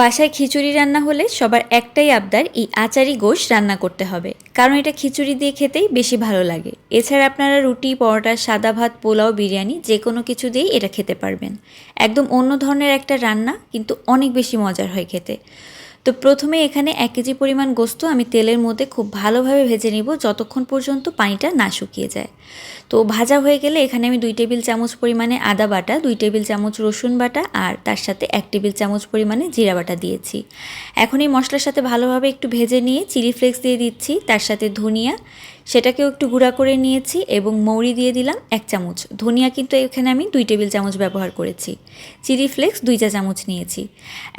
বাসায় খিচুড়ি রান্না হলে সবার একটাই আবদার এই আচারি গোশ রান্না করতে হবে। কারণ এটা খিচুড়ি দিয়ে খেতেই বেশি ভালো লাগে। এছাড়া আপনারা রুটি, পরোটা, সাদা ভাত, পোলাও, বিরিয়ানি যে কোনো কিছু দিয়েই এটা খেতে পারবেন। একদম অন্য ধরনের একটা রান্না কিন্তু অনেক বেশি মজার হয় খেতে। তো প্রথমে এখানে এক কেজি পরিমাণ গোস্ত আমি তেলের মধ্যে খুব ভালোভাবে ভেজে নিব যতক্ষণ পর্যন্ত পানিটা না শুকিয়ে যায়। তো ভাজা হয়ে গেলে এখানে আমি দুই টেবিল চামচ পরিমাণে আদা বাটা, দুই টেবিল চামচ রসুন বাটা আর তার সাথে এক টেবিল চামচ পরিমাণে জিরা বাটা দিয়েছি। এখন এই মশলার সাথে ভালোভাবে একটু ভেজে নিয়ে চিলি ফ্লেক্স দিয়ে দিচ্ছি, তার সাথে ধনিয়া সেটাকেও একটু গুঁড়া করে নিয়েছি এবং মৌরি দিয়ে দিলাম এক চামচ। ধনিয়া কিন্তু এখানে আমি দুই টেবিল চামচ ব্যবহার করেছি। চিলি ফ্লেক্স দুই চা চামচ নিয়েছি।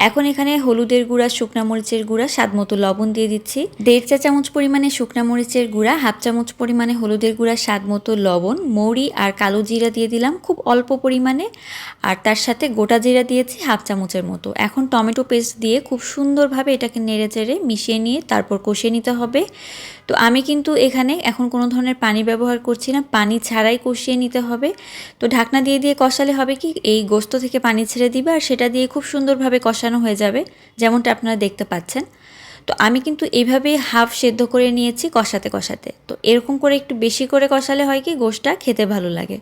এখন এখানে হলুদের গুঁড়া, শুকনা মরিচের গুঁড়া, স্বাদ মতো লবণ দিয়ে দিচ্ছি। দেড় চা চামচ পরিমাণে শুকনা মরিচের গুঁড়া, হাফ চামচ পরিমাণে হলুদের গুঁড়া, স্বাদ মতো লবণ, মৌরি আর কালো জিরা দিয়ে দিলাম খুব অল্প পরিমাণে। আর তার সাথে গোটা জিরা দিয়েছি হাফ চামচের মতো। এখন টমেটো পেস্ট দিয়ে খুব সুন্দরভাবে এটাকে নেড়ে চেড়ে মিশিয়ে নিয়ে তারপর কষিয়ে নিতে হবে। তো আমি কিন্তু এখানে এখন কোনো ধরনের পানি ব্যবহার করছি না। পানি ছাড়াই কষিয়ে নিতে হবে। তো ঢাকনা দিয়ে দিয়ে কষালে হবে কি, এই গোস্ত থেকে পানি ছেড়ে দিবে আর সেটা দিয়ে খুব সুন্দরভাবে কষানো হয়ে যাবে, যেমনটা আপনারা দেখতে পাচ্ছেন। তো আমি কিন্তু এইভাবেই হাফ সেদ্ধ করে নিয়েছি কষাতে কষাতে। তো এরকম করে একটু বেশি করে কষালে হয় কি গোশটা খেতে ভালো লাগে।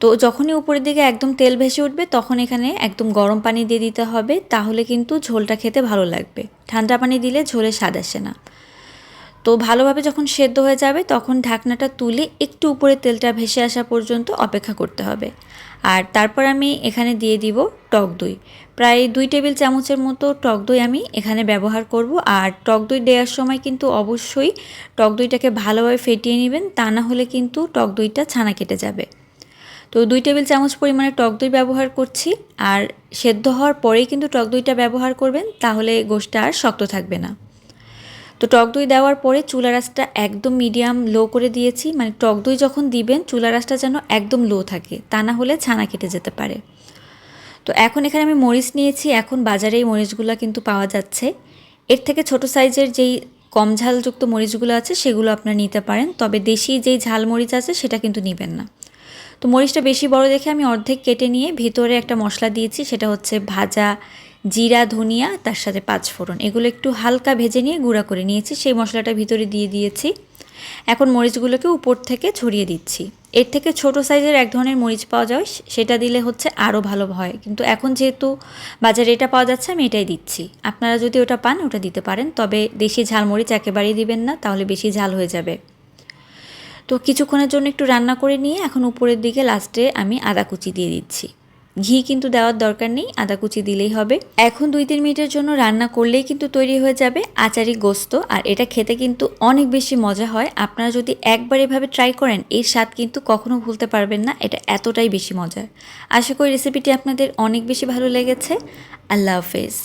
তো যখনই উপরের দিকে একদম তেল ভেসে উঠবে, তখন এখানে একদম গরম পানি দিয়ে দিতে হবে। তাহলে কিন্তু ঝোলটা খেতে ভালো লাগবে। ঠান্ডা পানি দিলে ঝোলে স্বাদ আসে না। তো ভালোভাবে যখন সেদ্ধ হয়ে যাবে, তখন ঢাকনাটা তুলে একটু উপরে তেলটা ভেসে আসা পর্যন্ত অপেক্ষা করতে হবে। আর তারপর আমি এখানে দিয়ে দিব টক দই। প্রায় দুই টেবিল চামচের মতো টক দই আমি এখানে ব্যবহার করব। আর টক দই দেওয়ার সময় কিন্তু অবশ্যই টক দইটাকে ভালোভাবে ফেটিয়ে নেবেন, তা না হলে কিন্তু টক দইটা ছানা কেটে যাবে। তো দুই টেবিল চামচ পরিমাণে টক দই ব্যবহার করছি। আর সেদ্ধ হওয়ার পরেই কিন্তু টক দইটা ব্যবহার করবেন, তাহলে গোষ্ঠটা আর শক্ত থাকবে না। তো টক দই দেওয়ার পরে চুলা রাসটা একদম মিডিয়াম লো করে দিয়েছি। মানে টক দই যখন দিবেন চুলা রাসটা যেন একদম লো থাকে, তা না হলে ছানা কেটে যেতে পারে। তো এখন এখানে আমি মরিচ নিয়েছি। এখন বাজারে এই মরিচগুলো কিন্তু পাওয়া যাচ্ছে। এর থেকে ছোট সাইজের যেই কম ঝালযুক্ত মরিচগুলো আছে, সেগুলো আপনারা নিতে পারেন। তবে দেশি যেই ঝাল মরিচ আছে, সেটা কিন্তু নেবেন না। তো মরিচটা বেশি বড় দেখে আমি অর্ধেক কেটে নিয়ে ভিতরে একটা মশলা দিয়েছি, সেটা হচ্ছে ভাজা জিরা, ধনিয়া, তার সাথে পাঁচ ফোড়ন। এগুলো একটু হালকা ভেজে নিয়ে গুঁড়া করে নিয়েছি। সেই মশলাটা ভিতরে দিয়ে দিয়েছি। এখন মরিচগুলোকে উপর থেকে ছড়িয়ে দিচ্ছি। এর থেকে ছোট সাইজের এক ধরনের মরিচ পাওয়া যায়। সেটা দিলে হচ্ছে আরও ভালো হয়। কিন্তু এখন যেহেতু বাজারে এটা পাওয়া যাচ্ছে, আমি এটাই দিচ্ছি। আপনারা যদি ওটা পান, ওটা দিতে পারেন। তবে দেশি ঝাল মরিচ একেবারেই দিবেন না, তাহলে বেশি ঝাল হয়ে যাবে। তো কিছুক্ষণের জন্য একটু রান্না করে নিয়ে এখন উপরের দিকে লাস্টে আমি আদা কুচি দিয়ে দিচ্ছি। ঘি কিন্তু দেওয়ার দরকার নেই, আদা কুচি দিলেই হবে। এখন দুই তিন মিনিটের জন্য রান্না করলেই কিন্তু তৈরি হয়ে যাবে আচারি গোস্ত, আর এটা খেতে কিন্তু অনেক বেশি মজা হয়। আপনারা যদি একবার এভাবে ট্রাই করেন, এর স্বাদ কিন্তু কখনো ভুলতে পারবেন না, এটা এতটাই বেশি মজার। আশা করি রেসিপিটি আপনাদের অনেক বেশি ভালো লেগেছে। আল্লাহ হাফেজ।